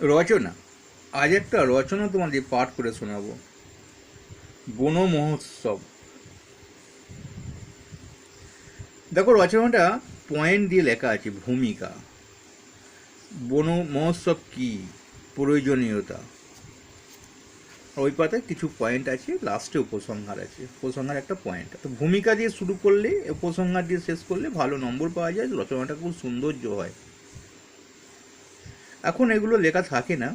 রচনা। আজ একটা রচনা তোমাদের পাঠ করে শোনাবো। বন মহোৎসব দেখো, রচনাটা পয়েন্ট দিয়ে লেখা আছে, ভূমিকা। বন মহোৎসব কি? প্রয়োজনীয়তা। ওই পাতায় কিছু পয়েন্ট আছে লাস্টে উপসংহার আছে। উপসংহার একটা পয়েন্ট তো ভূমিকা দিয়ে শুরু করলে, উপসংহার দিয়ে শেষ করলে ভালো নম্বর পাওয়া যায়, রচনাটা খুব সৌন্দর্য হয়। এখন এগুলো লেখা থাকে না।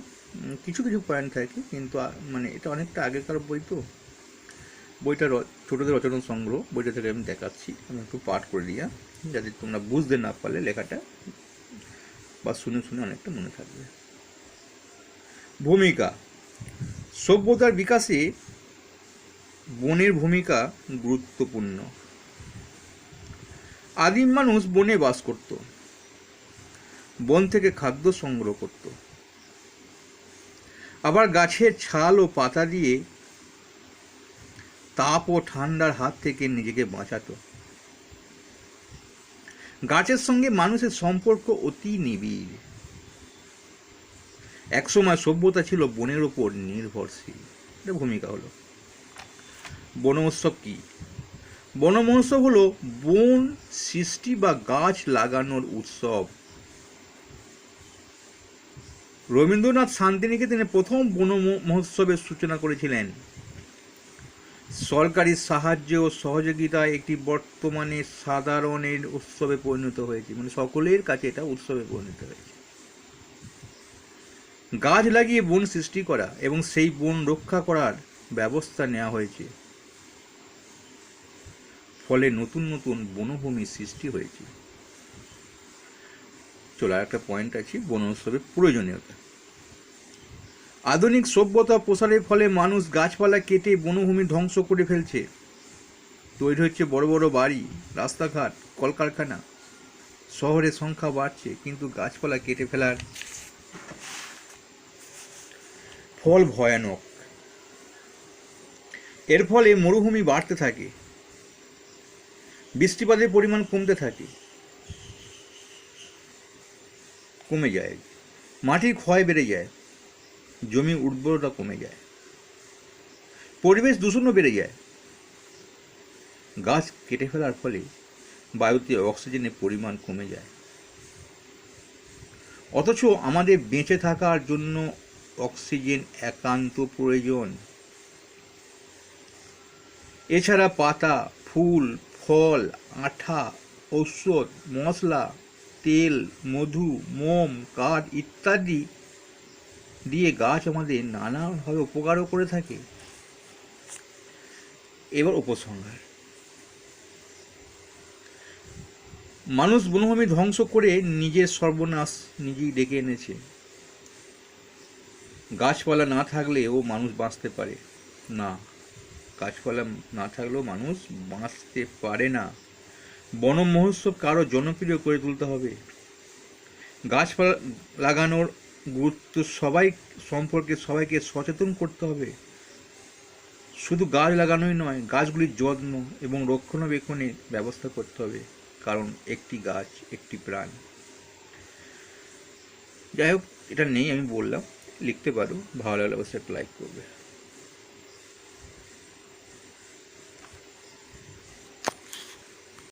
কিছু কিছু পয়েন্ট থাকে, কিন্তু মানে এটা অনেকটা আগেকার বই তো। বইটা ছোটোদের রচনা সংগ্রহ, বইটা থেকে আমি দেখাচ্ছি। আমি একটু পাঠ করে দিয়া যাতে তোমরা বুঝতে না পারলে লেখাটা বা শুনে শুনে অনেকটা মনে থাকবে। ভূমিকা। সভ্যতার বিকাশে বনের ভূমিকা গুরুত্বপূর্ণ। আদিম মানুষ বনে বাস করত। বন থেকে খাদ্য সংগ্রহ করত। আবার গাছের ছাল ও পাতা দিয়ে তাপ ও ঠান্ডার হাত থেকে নিজেকে বাঁচাতো। গাছের সঙ্গে মানুষের সম্পর্ক অতি নিবিড়। একসময় সভ্যতা ছিল বনের ওপর নির্ভরশীল। এটা ভূমিকা হলো। বন উৎসব কি? বন মহোৎসব হলো বন, সৃষ্টি বা গাছ লাগানোর উৎসব। রবীন্দ্রনাথ শান্তিনিকেতনে প্রথম বন মহোৎসবের সূচনা করেছিলেন। সরকারি সাহায্য ও সহযোগিতায় একটি বর্তমানে সাধারণের উৎসবে পরিণত হয়েছে। মানে সকলের কাছে এটা উৎসবে পরিণত হয়েছে। গাছ লাগিয়ে বন সৃষ্টি করা এবং সেই বন রক্ষা করার ব্যবস্থা নেওয়া হয়েছে। ফলে নতুন নতুন বনভূমি সৃষ্টি হয়েছে। চলো আর একটা পয়েন্ট আছে বন উৎসবের প্রয়োজনীয়তা। আধুনিক সভ্যতা প্রসারের ফলে মানুষ গাছপালা কেটে বনভূমি ধ্বংস করে ফেলছে। তৈরি হচ্ছে বড় বড় বাড়ি, রাস্তাঘাট, কলকারখানা। শহরের সংখ্যা বাড়ছে, কিন্তু গাছপালা কেটে ফেলার ফল ভয়ানক। এর ফলে মরুভূমি বাড়তে থাকে। বৃষ্টিপাতের পরিমাণ কমতে থাকে। কমে যায়। মাটির ক্ষয় বেড়ে যায়। জমি উর্বরতা কমে যায়। পরিবেশ দূষণও বেড়ে যায়। গাছ কেটে ফেলার ফলে বায়ুতে অক্সিজেনের পরিমাণ কমে যায়। অথচ আমাদের বেঁচে থাকার জন্য অক্সিজেন একান্ত প্রয়োজন। এছাড়া পাতা, ফুল, ফল, আঠা, ঔষধ, মশলা তেল, মধু, মোম, কাঠ ইত্যাদি দিয়ে গাছ আমাদের নানাভাবে উপকারও করে থাকে। এবার উপসংহার। মানুষ বনভূমি ধ্বংস করে নিজের সর্বনাশ নিজেই ডেকে এনেছে। গাছপালা না থাকলেও মানুষ বাঁচতে পারে। না, গাছপালা না থাকলেও মানুষ বাঁচতে পারে না। বন মহোৎসব কারও জনপ্রিয় করে তুলতে হবে। গাছপালা লাগানোর গুরুত্ব সবাই, সম্পর্কে সবাইকে সচেতন করতে হবে। শুধু গাছ লাগানোই নয়, গাছগুলির যত্ন এবং রক্ষণাবেক্ষণের ব্যবস্থা করতে হবে, কারণ একটি গাছ একটি প্রাণ। যাই হোক, এটা নেই আমি বললাম, লিখতে পারো, ভালো লাগলে অবশ্যই একটা লাইক করবে।